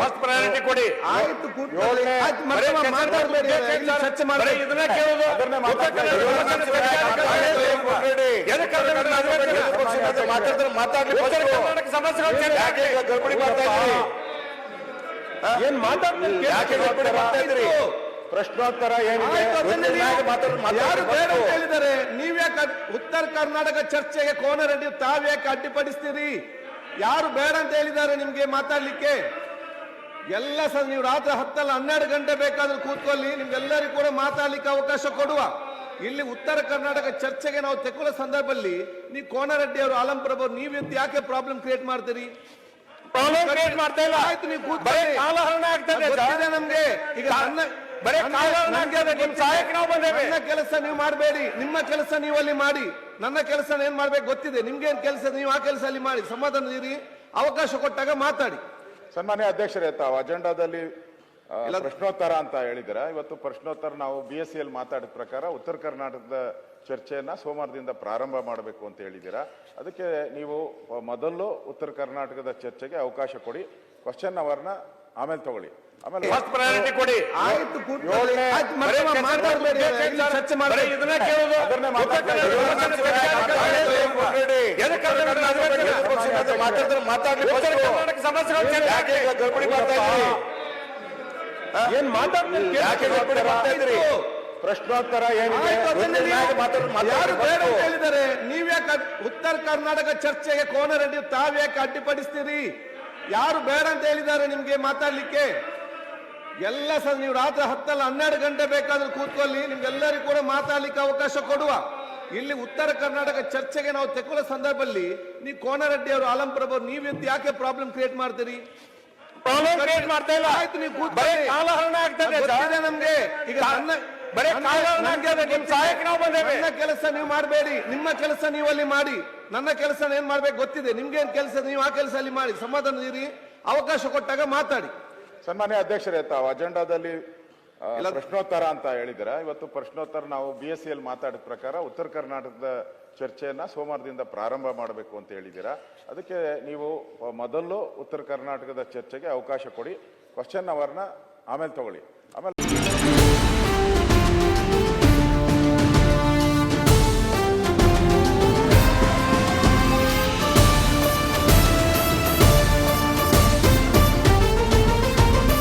First priority ಕೊಡಿ. ಆಯ್ತು ಮಾತಾಡ್ಬೇಡಿ, ಚರ್ಚೆ. ಇದನ್ನ ಕೇಳೋದು? ಮಾತಾಡಿದ್ರೆ ಮಾತಾಡ್ಲಿ ಗಡ್ಬಡಿ ಮಾಡ್ತಾ ಇದ್ದೀರಿ? ಏನ್ ಮಾತಾಡ್ತೀರಿ? ಯಾಕೆ ಗಡ್ಬಡಿ ಮಾಡ್ತಾ ಇದ್ದೀರಿ? ಪ್ರಶ್ನೋತ್ತರ ಬೇಡ ಅಂತ first. ಹೇಳಿದ್ದಾರೆ ನೀವ್ಯಾಕೆ ಉತ್ತರ ಕರ್ನಾಟಕ ಚರ್ಚೆಗೆ ಕೋನರೆಡ್ಡಿ ತಾವ್ಯಾಕೆ ಅಡ್ಡಿಪಡಿಸ್ತೀರಿ? ಯಾರು ಬೇಡ ಅಂತ ಹೇಳಿದ್ದಾರೆ ನಿಮ್ಗೆ ಮಾತಾಡ್ಲಿಕ್ಕೆ? ಎಲ್ಲ ಸರ್ ನೀವು ರಾತ್ರಿ ಹತ್ತಲ್ಲ ಹನ್ನೆರಡು ಗಂಟೆ ಬೇಕಾದ್ರೂ ಕೂತ್ಕೊಳ್ಳಿ ನಿಮ್ಗೆಲ್ಲರಿಗೂ ಕೂಡ ಮಾತಾಡ್ಲಿಕ್ಕೆ ಅವಕಾಶ ಕೊಡುವ. ಇಲ್ಲಿ ಉತ್ತರ ಕರ್ನಾಟಕ ಚರ್ಚೆಗೆ ನಾವು ತೆಕ್ಕುವ ಸಂದರ್ಭದಲ್ಲಿ ನೀವು ಕೋನರೆಡ್ಡಿ ಅವರು ಆಲಂ ಪ್ರಭು ನೀವು ಯಾಕೆ ಪ್ರಾಬ್ಲಮ್ ಕ್ರಿಯೇಟ್ ಮಾಡ್ತೀರಿ? ಕ್ರಿಯೇಟ್ ಮಾಡ್ತಾ ಇಲ್ಲ. ಆಯ್ತು, ನೀವು ಕಾಲಹರಣ ಆಗ್ತದೆ ನಮ್ಗೆ. ಈಗ ನನ್ನ ನಾವು ನನ್ನ ಕೆಲಸ ನೀವು ಮಾಡಬೇಡಿ. ನಿಮ್ಮ ಕೆಲಸ ನೀವು ಅಲ್ಲಿ ಮಾಡಿ. ನನ್ನ ಕೆಲಸ ಏನ್ ಮಾಡ್ಬೇಕು ಗೊತ್ತಿದೆ. ನಿಮ್ಗೆ ಏನ್ ಕೆಲಸ ನೀವು ಆ ಕೆಲಸ ಅಲ್ಲಿ ಮಾಡಿ. ಸಮಾಧಾನ ಇರಿ. ಅವಕಾಶ ಕೊಟ್ಟಾಗ ಮಾತಾಡಿ. ಸನ್ಮಾನ್ಯ ಅಧ್ಯಕ್ಷರೇ ತಾವು ಅಜೆಂಡಾದಲ್ಲಿ ಪ್ರಶ್ನೋತ್ತರ ಅಂತ ಹೇಳಿದಿರ ಇವತ್ತು ಪ್ರಶ್ನೋತ್ತರ ನಾವು ಬಿ ಎಸ್ ಸಿಯಲ್ಲಿ ಮಾತಾಡಿದ ಪ್ರಕಾರ ಉತ್ತರ ಕರ್ನಾಟಕದ ಚರ್ಚೆಯನ್ನ ಸೋಮವಾರದಿಂದ ಪ್ರಾರಂಭ ಮಾಡಬೇಕು ಅಂತ ಹೇಳಿದ್ದೀರಾ? ಅದಕ್ಕೆ ನೀವು ಮೊದಲು ಉತ್ತರ ಕರ್ನಾಟಕದ ಚರ್ಚೆಗೆ ಅವಕಾಶ ಕೊಡಿ. ಕ್ವಶನ್ ಅವರ್ನ ಆಮೇಲೆ ತಗೊಳ್ಳಿ. ಆಮೇಲೆ ಫಸ್ಟ್ ಪ್ರಯಾರಿಟಿ ಕೊಡಿ. ಆಯ್ತು. ಏಳನೇ- ಮಾತಾಡ್ಬೇಡಿ ಚರ್ಚೆ. ಇದನ್ನ ಕೇಳೋದು. ಮಾತಾಡ್ಲಿ ಕರ್ನಾಟಕ ಯಾಕೆ ಆಗ್ಲಿ. ಗಡ್ಬಡಿ ಮಾಡ್ತಾ ಇದ್ದೀರಿ? ಏನ್ ಮಾತಾಡ್ಬೇಕು ಯಾಕೆ ಗಡ್ಬಡಿ ಮಾಡ್ತಾ ಇದ್ದೀರಿ? ಪ್ರಶ್ನೋತ್ತರ. ಹೇಳಿದ್ದಾರೆ. ನೀವ್ಯಾಕೆ ಉತ್ತರ ಕರ್ನಾಟಕ ಚರ್ಚೆಗೆ ಕೋನರೆಡ್ಡಿ ತಾವ್ಯಾಕೆ ಅಡ್ಡಿಪಡಿಸ್ತೀರಿ? ಯಾರು ಬೇಡ ಅಂತ ಹೇಳಿದ್ದಾರೆ ನಿಮ್ಗೆ ಮಾತಾಡ್ಲಿಕ್ಕೆ? ಎಲ್ಲ ಸರ್ ನೀವು ರಾತ್ರಿ ಹತ್ತಲ್ಲ ಹನ್ನೆರಡು ಗಂಟೆ ಬೇಕಾದ್ರೂ ಕೂತ್ಕೊಳ್ಳಿ. ನಿಮ್ಗೆಲ್ಲರಿಗೂ ಕೂಡ ಮಾತಾಡ್ಲಿಕ್ಕೆ ಅವಕಾಶ ಕೊಡುವ. ಇಲ್ಲಿ ಉತ್ತರ ಕರ್ನಾಟಕ ಚರ್ಚೆಗೆ ನಾವು ತೆಕ್ಕೊಳ್ಳೋ ಸಂದರ್ಭದಲ್ಲಿ ನೀವು ಕೋನರೆಡ್ಡಿ ಅವರು ಆಲಂ ನೀವ್ ನೀವು ಯಾಕೆ ಪ್ರಾಬ್ಲಮ್ ಕ್ರಿಯೇಟ್ ಮಾಡ್ತೀರಿ? ಕ್ರಿಯೇಟ್ ಮಾಡ್ತಾ ಇಲ್ಲ. ಆಯ್ತು, ನೀವು ಕೂತ್ಕೊಳ್ಳಿ. ಬರೀ ಕಾಲಹರಣ ಆಗ್ತದೆ ನಮ್ಗೆ. ಈಗ ನನ್ನ ನನ್ನ- ಕೆಲಸ ನೀವು ಮಾಡಬೇಡಿ. ನಿಮ್ಮ ಕೆಲಸ ನೀವು ಅಲ್ಲಿ ಮಾಡಿ. ನನ್ನ ಕೆಲಸ ಏನ್ ಮಾಡ್ಬೇಕು ಗೊತ್ತಿದೆ. ನಿಮ್ಗೆ ಏನ್ ಕೆಲಸ ನೀವು ಆ ಕೆಲಸ ಅಲ್ಲಿ ಮಾಡಿ. ಸಮಾಧಾನ ನೀರಿ ಅವಕಾಶ ಕೊಟ್ಟಾಗ ಮಾತಾಡಿ. ಸನ್ಮಾನ್ಯ ಅಧ್ಯಕ್ಷರೇ ತಾವು ಅಜೆಂಡಾದಲ್ಲಿ ಪ್ರಶ್ನೋತ್ತರ ಅಂತ ಹೇಳಿದಿರ ಇವತ್ತು ಪ್ರಶ್ನೋತ್ತರ ನಾವು ಬಿ ಎಸ್ ಸಿಯಲ್ಲಿ ಮಾತಾಡಿದ ಪ್ರಕಾರ ಉತ್ತರ ಕರ್ನಾಟಕದ ಚರ್ಚೆಯನ್ನ ಸೋಮವಾರದಿಂದ ಪ್ರಾರಂಭ ಮಾಡಬೇಕು ಅಂತ ಹೇಳಿದ್ದೀರಾ? ಅದಕ್ಕೆ ನೀವು ಮೊದಲು ಉತ್ತರ ಕರ್ನಾಟಕದ ಚರ್ಚೆಗೆ ಅವಕಾಶ ಕೊಡಿ. ಕ್ವಶನ್ ಅವರ್ನ ಆಮೇಲೆ ತಗೊಳ್ಳಿ. ಆಮೇಲೆ